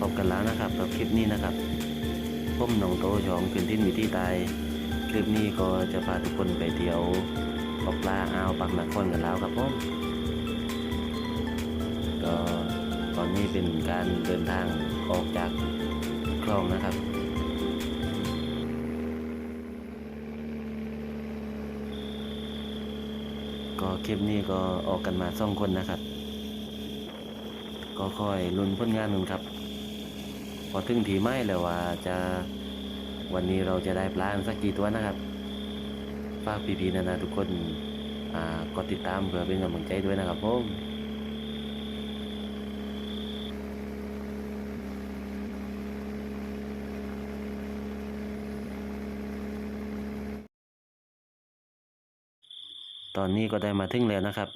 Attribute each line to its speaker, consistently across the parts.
Speaker 1: พบกันแล้วนะครับกับคลิปนี้นะครับผมหนองโตชองพื้นที่มีที่ตาย คลิปนี้ก็จะพาทุกคนไปเที่ยวปอกปลาอ่าวปากนครกันแล้วครับผมก็ตอนนี้เป็นการเดินทางออกจากคลองนะครับก็คลิปนี้ก็ออกกันมาสองคนนะครับ ก็ค่อยลุ้นผลงานกันครับ อถึงทีไม่แล้วว่าจะวันนี้เราจะได้ปลาสักกี่ตัวนะครับฝากพี่ๆนานาทุกคนอ่ากดติดตามเพื่อเป็นกำลังใจด้วยนะครับผมตอนนี้ก็ได้มาถึงแล้วนะครับ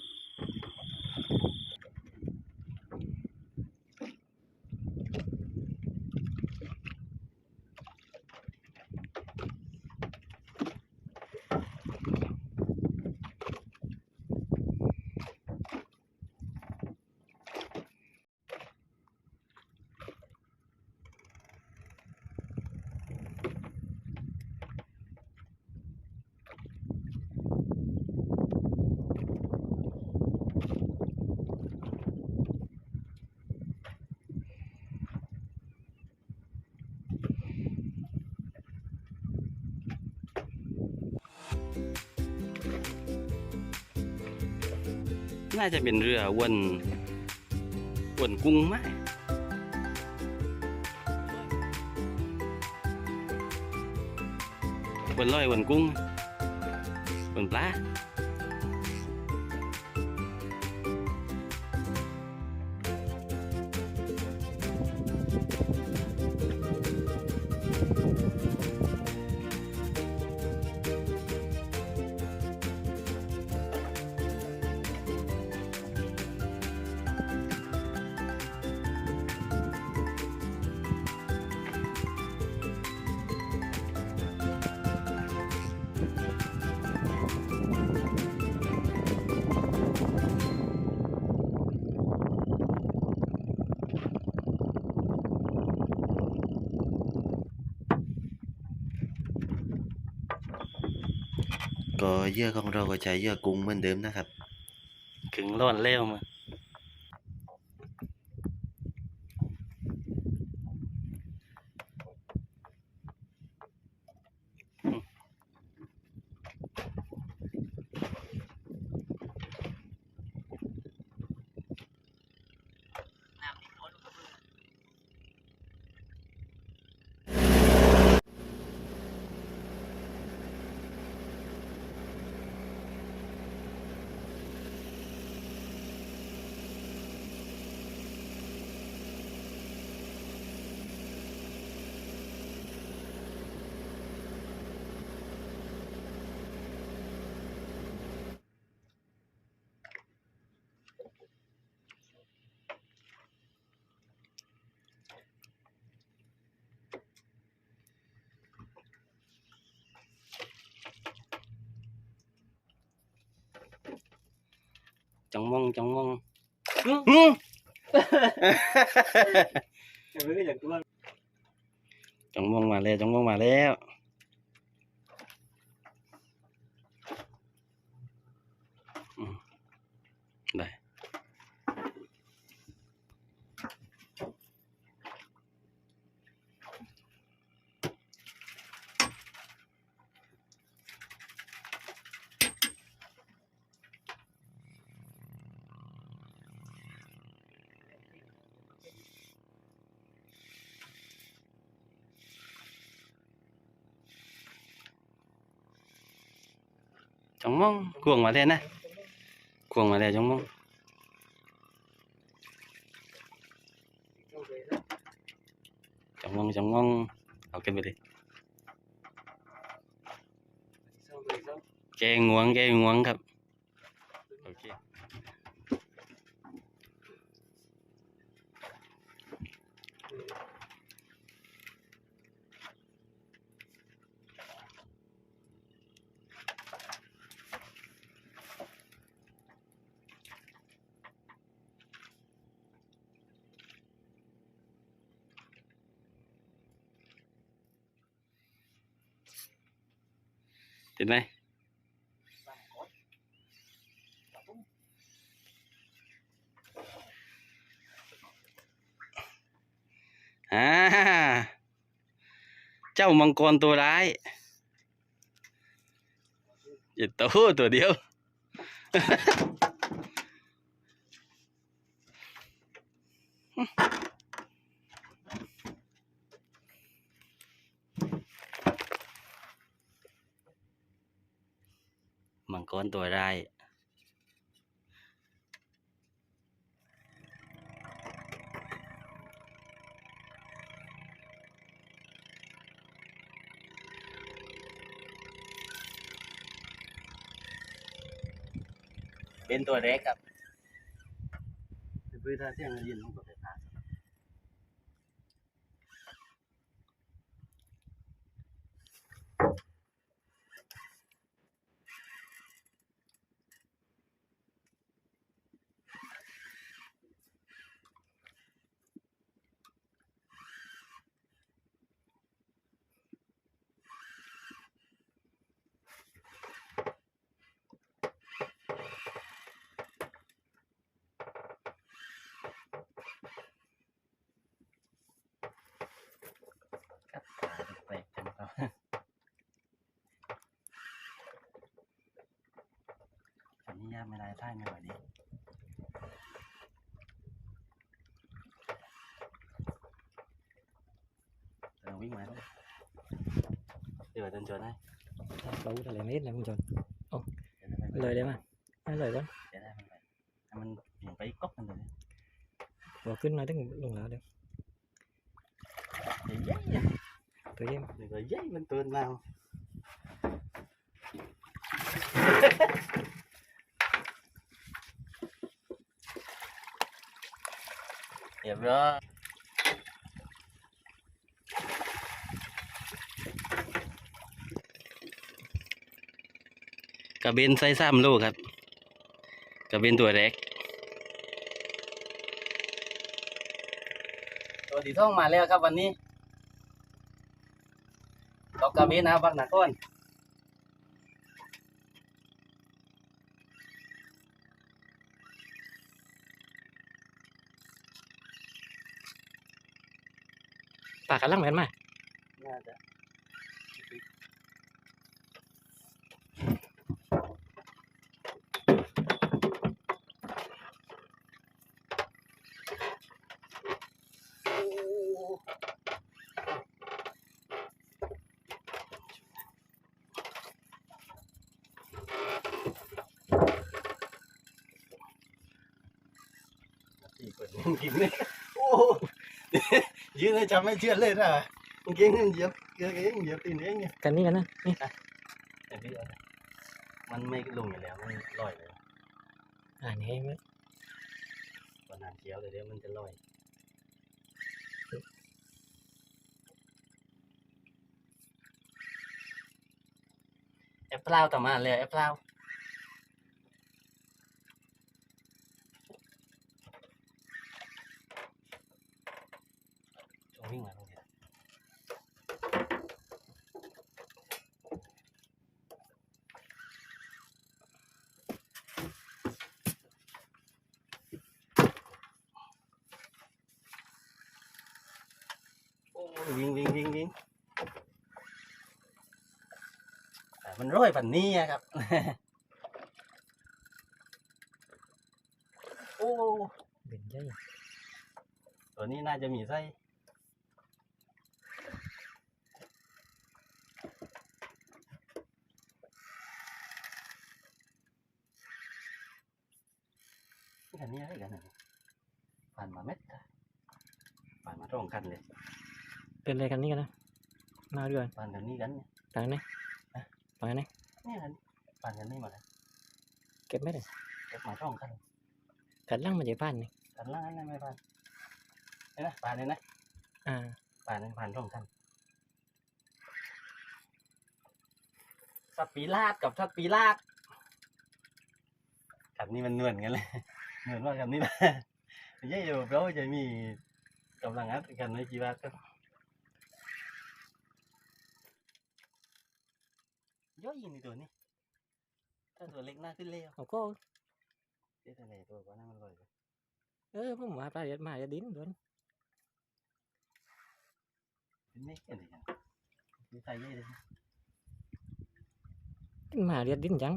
Speaker 2: น่าจะเป็นเรือวนวนกุ้งไหมวนลอยวนกุ้งวนปลา
Speaker 1: ก็เยื่อของเราก็ใช้เยื่อกุ้งเหมือนเดิมนะครับ
Speaker 2: ขึงร้อนเร็วม จังมองจังมอง
Speaker 3: ยังไม่ได้อย่างตัว
Speaker 2: จังมองมาแล้วจังมองมาแล้วอืมได้ จังมองควงมาแล้วนะควงมาแล้วจังมองจังมองจังม องเอาขึ้นไปเลยแกงวงแกงวงครับโห็นไหมอ่าเจ้ามังกรตัวร้ายอย่าโตตัวเดียว มังกรตัวร้ายเป็นตัวเล็กครับพื้นท่าเที่ยงยืนลงกับไฟฟ้าครับแปลกจังครับอันนี้ยากไม่ได้ท่ายไม่ไหวดีเราวิ่งมาแล้วเดี๋ยวเดินชนให้
Speaker 3: đâu có lại mét này không chọn
Speaker 2: เดี๋ยวได้ไม่
Speaker 3: lời đấy mà nói lời đó
Speaker 2: เดี๋ยวได้ไม่ไหวให้มันเปลี่ยนไปก๊อกกันเลย
Speaker 3: bỏ ขึ้น nói tiếng lùng lạ được
Speaker 2: เย้ย
Speaker 3: tôi em
Speaker 2: หนึ่งก็เย้ยมันตัว เรียบร้อยกระเบนไซส์สามโลครับ กระเบนตัวเล็กตัวที่ท่องมาแล้วครับวันนี้ดอกกระเบนนะครับบักหนักก้อน
Speaker 3: ปากกันลังแม่นมา
Speaker 2: น่าจะสี่คนกินเลยโอ้ ยืนเลยจำไม่เชื่อเลยนะเมื่อกี้เงินเหยียบเกลือเองเหยียบตีนเองเนี่ย
Speaker 3: กันนี่กันนะนี่
Speaker 2: แต่พี่เอานะมันไม่ลงอยู่แล้วมันลอยเลย
Speaker 3: อ่านให้ไหม
Speaker 2: ตอนน้ำเขียวเลยเดี๋ยวมันจะลอยแอปเปล่าต่อมาเลยแอปเปล่าจงวิ่งมาตรงนี้ โอ้ย วิ่งวิ่งวิ่งวิ่งมันร้อยปันนี้ครับ โอ้
Speaker 3: เป็นใช่
Speaker 2: ตัวนี้น่าจะมีไส้กันนี้อะไรกันเนี่ยผ่านมาเม็ดผ่านมาตรงกันเลย
Speaker 3: เป็นอะไรกันนี่กันนะ มาด้วย
Speaker 2: ผ่านกันนี้กันเนี่ย
Speaker 3: กันนี่มาไหน
Speaker 2: นี่กันผ่านกันนี่มาเลย
Speaker 3: เก็บไม่ได้
Speaker 2: เก็บมาตรงกัน
Speaker 3: กันลังมันจะผ่านนี่
Speaker 2: กันล่างนั่นไม่ผ่านนี่นะผ่านเลยนะ
Speaker 3: อ่า
Speaker 2: ผ่านนั้นผ่านตรงกันสับปีลาดกับสับปีลาดกันนี่มันเหมือนกันเลยเหมือนว่ากันนี่นะไม่ใช่อยู่เพราะว่าจะมีกำลังอัดกันไม่กี่บาทครับ ย่อยยิงในตัวนี้ถ้าตัวเล็กน่าขึ้นเร็ว
Speaker 3: เอาก็
Speaker 2: เจ๊ทะเลตัวกว่านั้นมันลอยไป
Speaker 3: เออผมว่าปลาเดียดมาจะดิ้นโดน
Speaker 2: เป็นไม่เห็นเลยกันมีใส่เยอะเลย
Speaker 3: มาเดียดดิ้นจัง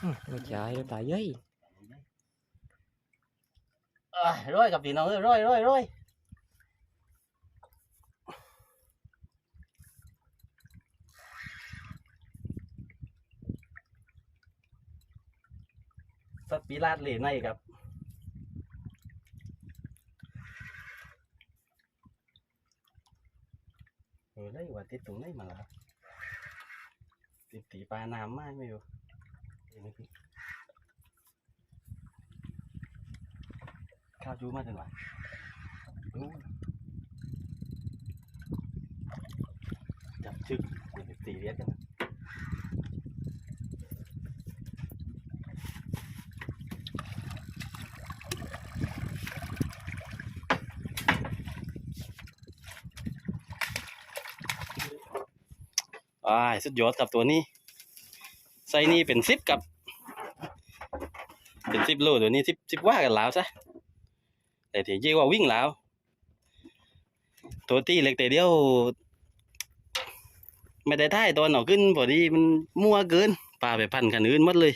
Speaker 3: อืมไม่ใช่ปลาเย้ย
Speaker 2: อ่าร้อยกับพี่น้องเอ้ยร้อยร้อยร้อย ว์ปีราดเลนในครับ เออได้ว่าติดตรงไหนมาล้วติดตีปลาน้ำมากไม่รู้ข้าวจูมาถึงไหนนู้นจับชึกเดี๋ยวไปตีเรียกกันนะ อ้ายสุดยอดกับตัวนี้ไซส์นี้เป็นซิปกับ เป็นซิปโลตัวนี้ซิปซิปว่ากันแล้วซะแต่ที่ยี่ว่าวิ่งแล้ว ตัวตีเล็กแต่เดียว ไม่ได้ท่ายตอนออกขึ้นพอดีมันมั่วเกินปลาไปพันกันอื่นหมดเลย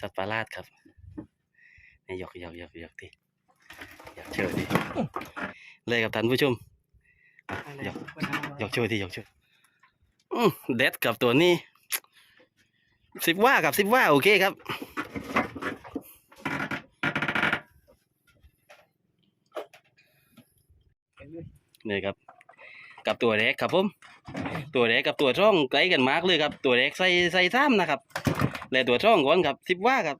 Speaker 2: สัตว์ประหลาดครับนี่หยอกหยอกหยอกหยอกทีหยอกเชิญทีเลยกับท่านผู้ชมหยอกห ยกเชิญทียกชิญอืมเด็ดกับตัวนี้สิบว่ากับสิบว่าโอเคครับนี่ครับ กับตัวแรกครับผมตัวแรกกับตัวช่องใกล้กันมากเลยครับ ตัวแรกใส่ใส่ซ้ำนะครับและตัวช่องก่อนครับสิบว่าครับ